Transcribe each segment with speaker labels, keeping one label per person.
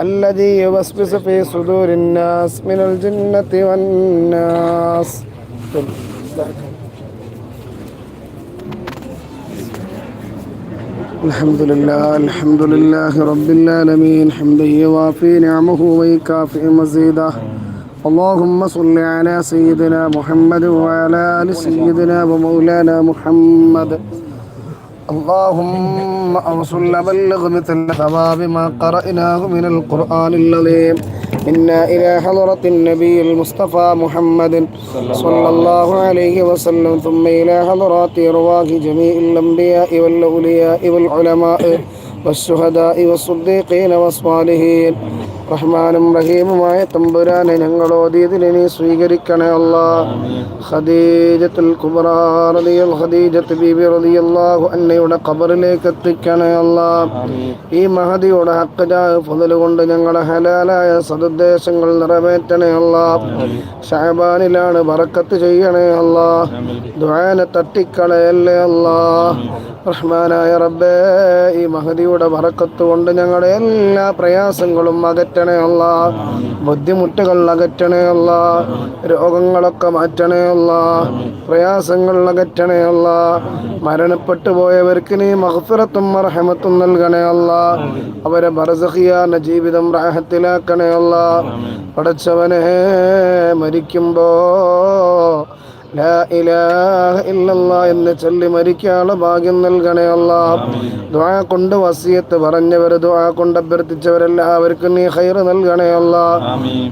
Speaker 1: الذي يوسوس في صدور الناس من الجنة والناس الحمد لله الحمد لله رب العالمين حمدا يوافي نعمه ويكافئ مزيده اللهم صل على سيدنا محمد وعلى آل سيدنا ومولانا محمد اللهم أرسل بلغ مثل ثواب ما قرأناه من القرآن العظيم إنا إلى حضرة النبي المصطفى محمد صلى الله عليه وسلم ثم إلى حضرات أرواح جميع الأنبياء والأولياء والعلماء والشهداء والصديقين والصالحين. റഹ്മാനും റഹീമുമായ തമ്പുരാനെ ഞങ്ങൾ ഓതിയതിനെ നീ സ്വീകരിക്കണേ അല്ല. ഖദീജത്തുൽ കുബറ റളിയൽ ഖദീജത്ത് ബീബി റളിയല്ലാഹു അന്നയുടെ ഖബറിലേക്ക് എത്തിക്കണേ അല്ല. ഈ മഹദിയുടെ ഹക്കജായ ഫുതൽ കൊണ്ട് ഞങ്ങളെ ഹലാലായ സദുദ്ദേശങ്ങൾ നിറവേറ്റണേ അല്ല. ഷഹബാനിലാണ് വറക്കത്ത് ചെയ്യണേ അല്ല. ദ്വാന തട്ടിക്കളയല്ലേ അല്ലാ. റഹ്മാനായ റബ്ബേ ഈ മഹദിയുടെ വറക്കത്ത് കൊണ്ട് ഞങ്ങളുടെ എല്ലാ പ്രയാസങ്ങളും അകറ്റണേ ബുദ്ധിമുട്ടുകൾ അകറ്റണേ രോഗങ്ങളൊക്കെ മാറ്റണേ പ്രയാസങ്ങൾ അകറ്റണേ മരണപ്പെട്ടു പോയവർക്ക് നീ മഹഫിറത്തും റഹമത്തും നൽകണേ അവരെ ബർസഹിയാന ജീവിതം റാഹത്തിലാക്കണേ പടച്ചവനെ മരിക്കുമ്പോ എന്ന് ചൊല്ലി മരിക്കാനുള്ള ഭാഗ്യം നൽകണേ അല്ല ദുആ കൊണ്ട് വസിയത്ത് പറഞ്ഞവർ ദ്വാ കൊണ്ട് അഭ്യർത്ഥിച്ചവരെല്ലാവർക്കും നീ ഹൈർ നൽകണേ അല്ലാ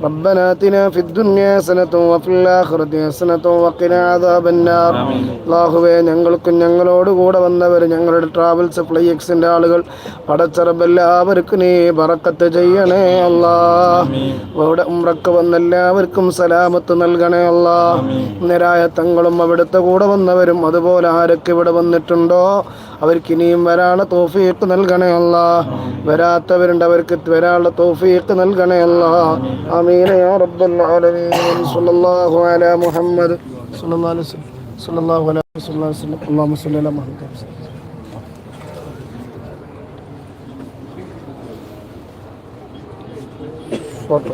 Speaker 1: റബ്ബന ആതിനാ ഫിദ് ദുനിയാ ഹസനത്തും വഫിൽ ആഖിറതി ഹസനത്തും വഖിനാ അദാബന്നാർ. അല്ലാഹുവേ ഞങ്ങൾക്കും ഞങ്ങളോട് കൂടെ വന്നവർ ഞങ്ങളുടെ ട്രാവൽസ് ഫ്ലൈ എക്സിന്റെ ആളുകൾ പടച്ചറബെല്ലാവർക്കും നീ പറക്കത്ത് ചെയ്യണേ അല്ലാ ഇവിടെ വന്നെല്ലാവർക്കും വന്ന എല്ലാവർക്കും സലാമത്ത് നൽകണേ അല്ലാ നിരായ തങ്ങളും അവിടുത്തെ കൂടെ വന്നവരും അതുപോലെ ആരൊക്കെ ഇവിടെ വന്നിട്ടുണ്ടോ? അവർക്ക് ഇനിയും വരാനുള്ള തോഫീക്ക് നൽകണേ അല്ല. വരാത്തവരുണ്ട് അവർക്ക് വരാനുള്ള തോഫീക്ക് നൽകണേ അല്ല. ആമീന യാ റബ്ബൽ ആലമീൻ. സല്ലല്ലാഹു അലാ മുഹമ്മദ്. സല്ലല്ലാഹു അലൈഹി വസല്ലം. സല്ലല്ലാഹു അലൈഹി വസല്ലം. അല്ലാഹുമ്മ സല്ലി അലാ Muhammad photo.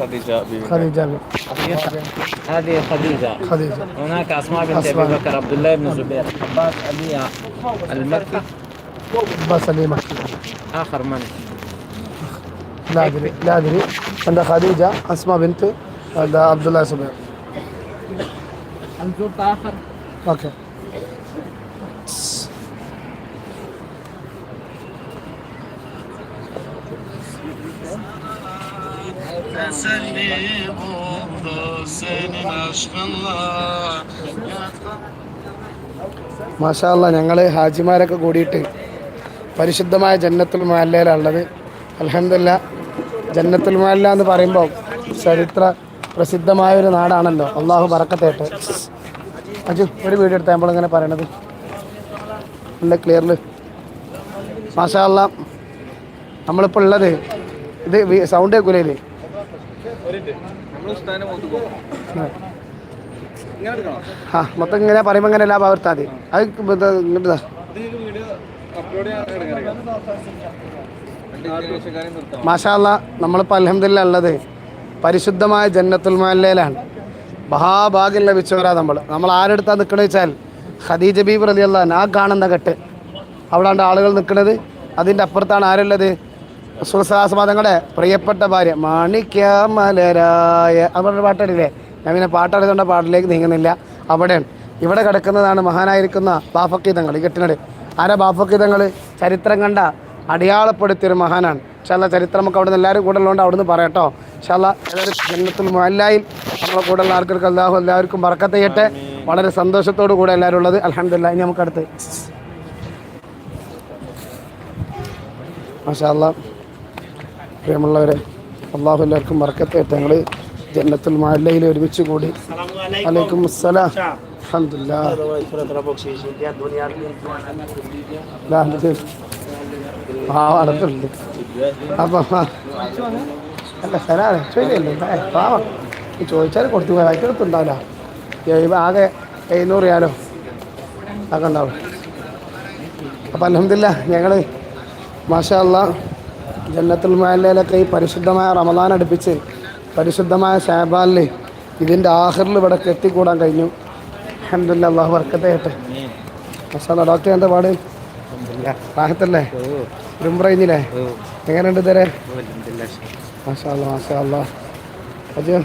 Speaker 2: خديجة
Speaker 1: خديجة
Speaker 2: هذه خديجة
Speaker 1: خديجة
Speaker 2: هناك أسماء بنت أبي بكر عبد الله بن الزبير عباس علي المكي.
Speaker 1: عباس علي المكي
Speaker 2: آخر من؟
Speaker 1: لا أدري لا أدري. عند خديجة أسماء بنت عبد الله الزبير
Speaker 2: هل زرت آخر.
Speaker 1: أوكي.
Speaker 3: Teselli buldu senin aşkınla
Speaker 1: മാഷാല്ല ഞങ്ങൾ ഹാജിമാരൊക്കെ കൂടിയിട്ട് പരിശുദ്ധമായ ജന്നത്തുൽ മഹല്ലയിലുള്ളത് അലഹമില്ല ജന്നത്തുൽ മഹല്ല എന്ന് പറയുമ്പോൾ ചരിത്ര പ്രസിദ്ധമായ ഒരു നാടാണല്ലോ. അള്ളാഹു പറക്കത്തേട്ട് അജു ഒരു വീഡിയോ എടുത്താൽ നമ്മളിങ്ങനെ പറയണത്. നല്ല ക്ലിയറിൽ മാഷാല്ല നമ്മളിപ്പോൾ ഉള്ളത് ഇത് സൗണ്ട് കേൾക്കൂലേ ആ മൊത്തം ഇങ്ങനെ പറയുമ്പോൾ ഇങ്ങനെ എല്ലാ പകർത്താൽ മതി അത് ഇങ്ങോട്ട്. മാഷാല്ല നമ്മളിപ്പോൾ അലഹമില്ല ഉള്ളത് പരിശുദ്ധമായ ജന്നത്തുൽ മഹല്ലയിലാണ് മഹാഭാഗ്യം ലഭിച്ചവരാ നമ്മൾ നമ്മൾ ആരെടുത്താ നിൽക്കണമെന്ന് വെച്ചാൽ ഖദീജ ബീബ് റലിയല്ല ആ കാണുന്ന കെട്ട് അവിടെ ആളുകൾ നിൽക്കുന്നത് അതിന്റെ അപ്പുറത്താണ് ആരുള്ളത് സുഹൃസാസ്വാദങ്ങളുടെ പ്രിയപ്പെട്ട ഭാര്യ മാണിക്യമലരായ അവരുടെ പാട്ടടില്ലേ ഞാൻ പിന്നെ പാട്ടടിച്ചുകൊണ്ട് പാട്ടിലേക്ക് നീങ്ങുന്നില്ല. അവിടെ ഇവിടെ കിടക്കുന്നതാണ് മഹാനായിരിക്കുന്ന ബാഫക്കീതങ്ങൾ. ഈ കെട്ടിനട്. ആരാ ബാഫക്കീതങ്ങൾ? ചരിത്രം കണ്ട അടയാളപ്പെടുത്തിയൊരു മഹാനാണ്. ചില ചരിത്രമൊക്കെ അവിടെ നിന്ന് എല്ലാവരും കൂടെ ഉള്ളതുകൊണ്ട് അവിടെ നിന്ന് പറയട്ടോ ചില ജന്നത്തുൽ മുഹല്ലായിൽ നമ്മളെ കൂടെ ഉള്ള ആൾക്കാർക്ക് അല്ലാഹു എല്ലാവർക്കും ബർക്കത്ത് ചെയ്യട്ടെ വളരെ സന്തോഷത്തോടു കൂടെ എല്ലാവരും ഉള്ളത്. അലഹമില്ല ഇനി നമുക്കടുത്ത് മാഷാ പ്രിയമുള്ളവരെ അള്ളാഹു എല്ലാവർക്കും ചെയ്യട്ടെ ഞങ്ങൾ ജന്നത്തുൽ മാലയിൽ ഒരുമിച്ച് കൂടി. വലൈക്കും അസ്സലാം. ശരിയല്ലേ ഏ, പാവം. ചോദിച്ചാൽ കൊടുത്തു പോയാൽ അതിനടുത്തുണ്ടാവില്ല ആകെ എഴുന്നൂറ് റിയാലോ? അതൊക്കെ ഉണ്ടാവും. അപ്പം അലഹമില്ല ഞങ്ങൾ മാഷാ അല്ലാ ജന്നത്തുൽ മഹല്ലയിലൊക്കെ ഈ പരിശുദ്ധമായ റമദാൻ അടുപ്പിച്ച് പരിശുദ്ധമായ ഷാബാലിൽ ഇതിന്റെ ആഹറിൽ ഇവിടെ എത്തിക്കൂടാൻ കഴിഞ്ഞു. അഹമ്മദില്ല അള്ളാഹു വർക്കത്തെ കേട്ടെ. മാഷാ ഡോക്ടർ എന്താ പാട്? റാഹത്തല്ലേ? ഉംറയിഞ്ഞില്ലേ എങ്ങനെയുണ്ട് ഇതുവരെ? മാഷാ അല്ലാ മാഷാ അല്ലാ അജു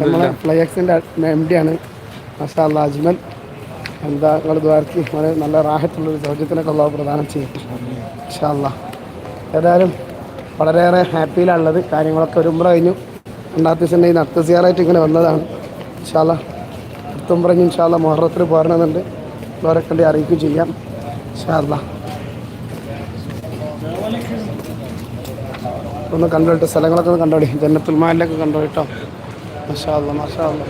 Speaker 1: നമ്മളെ ഫ്ലൈക്സിന്റെ എം ഡി ആണ്. മാഷാ അല്ലാ അജ്മൽ. എന്താ നിങ്ങൾ വളരെ നല്ല റാഹത്തുള്ളൊരു സൗജത്തിനൊക്കെ അള്ളാഹു പ്രദാനം ചെയ്യും. മാഷാ അല്ലാ ഏതായാലും വളരെയേറെ ഹാപ്പിയിലാണുള്ളത്. കാര്യങ്ങളൊക്കെ ഒരു ഉംറ കഴിഞ്ഞു. രണ്ടാമത്തെ ദിവസം ഈ നർത്തസിയാറായിട്ട് ഇങ്ങനെ വന്നതാണ്. ഇൻഷാല്ല അടുത്തും പറഞ്ഞ് ഇൻഷാല്ല മുഹറത്തിൽ പോരണമെന്നുണ്ട്. അവരെ കണ്ടി അറിയിക്കുകയും ചെയ്യാം. ഇൻഷാല്ല ഒന്ന് കണ്ടോട്ടെ സ്ഥലങ്ങളൊക്കെ ഒന്ന് കണ്ടോടി. ജന്നത്തുൽ മാലിലൊക്കെ കണ്ടോട്ടോ മാഷാ അല്ലാ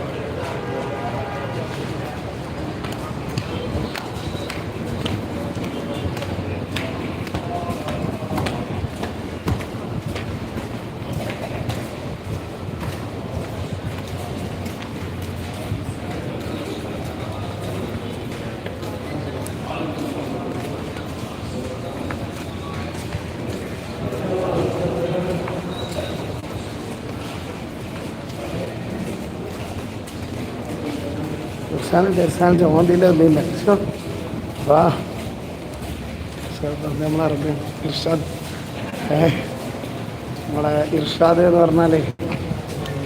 Speaker 1: ഇർഷാൻ ഇർഷാൻ ചോദിയില്ല ഒന്നുമില്ല ഇർഷാൻ വാ നമ്മളറിഞ്ഞു ഇർഷാദ് നമ്മളെ ഇർഷാദ് എന്ന് പറഞ്ഞാൽ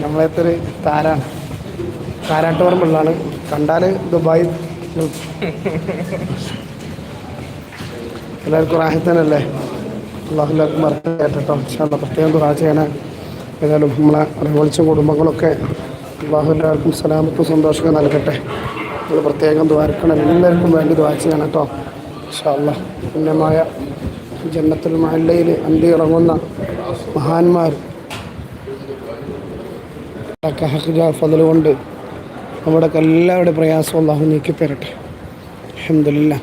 Speaker 1: നമ്മളെത്തൊരു താരാണ്. താരാട്ടുപറമ്പുള്ളാണ് കണ്ടാൽ ദുബായ് എല്ലാവർക്കും റാഹിത്തനല്ലേ? അള്ളാഹു എല്ലാവർക്കും മറക്കാൻ കേട്ടോ പ്രത്യേകം ദുറാ ചെയ്യണേ. ഏതായാലും നമ്മളെ അറിവളിച്ച കുടുംബങ്ങളൊക്കെ അള്ളാഹു എല്ലാവർക്കും സലാമത്തും സന്തോഷമൊക്കെ നൽകട്ടെ. നമ്മൾ പ്രത്യേകം ദ്വാരക്കണം. എല്ലാവർക്കും വേണ്ടി ദ്വാരിച്ചതാണ് കേട്ടോ. ഇൻഷാല്ല പുണ്യമായ ജന്നത്തുൽ മഹല്ലയിൽ അന്തി ഇറങ്ങുന്ന മഹാന്മാർ ഫതൽ കൊണ്ട് എല്ലാവരുടെ പ്രയാസവും അള്ളാഹു നീക്കിത്തരട്ടെ. അഹമ്മദില്ല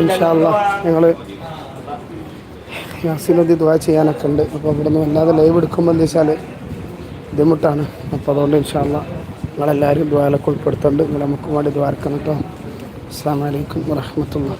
Speaker 1: ഇൻഷാല്ല ഞങ്ങൾ യാസിനോദി ദ്വാ ചെയ്യാനൊക്കെ ഉണ്ട്. അപ്പോൾ ഇവിടെ നിന്ന് വല്ലാതെ ലൈവ് എടുക്കുമ്പോൾ എന്താ വെച്ചാൽ ബുദ്ധിമുട്ടാണ്. അപ്പോൾ അതുകൊണ്ട് ഇൻഷാല്ല നിങ്ങളെല്ലാവരും ദ്വാലൊക്കെ ഉൾപ്പെടുത്തുന്നുണ്ട് നിങ്ങൾ നമുക്ക് വേണ്ടി ദ്വാരക്കണം കേട്ടോ അസ്സാം വലൈക്കും വാഹമത്തുള്ള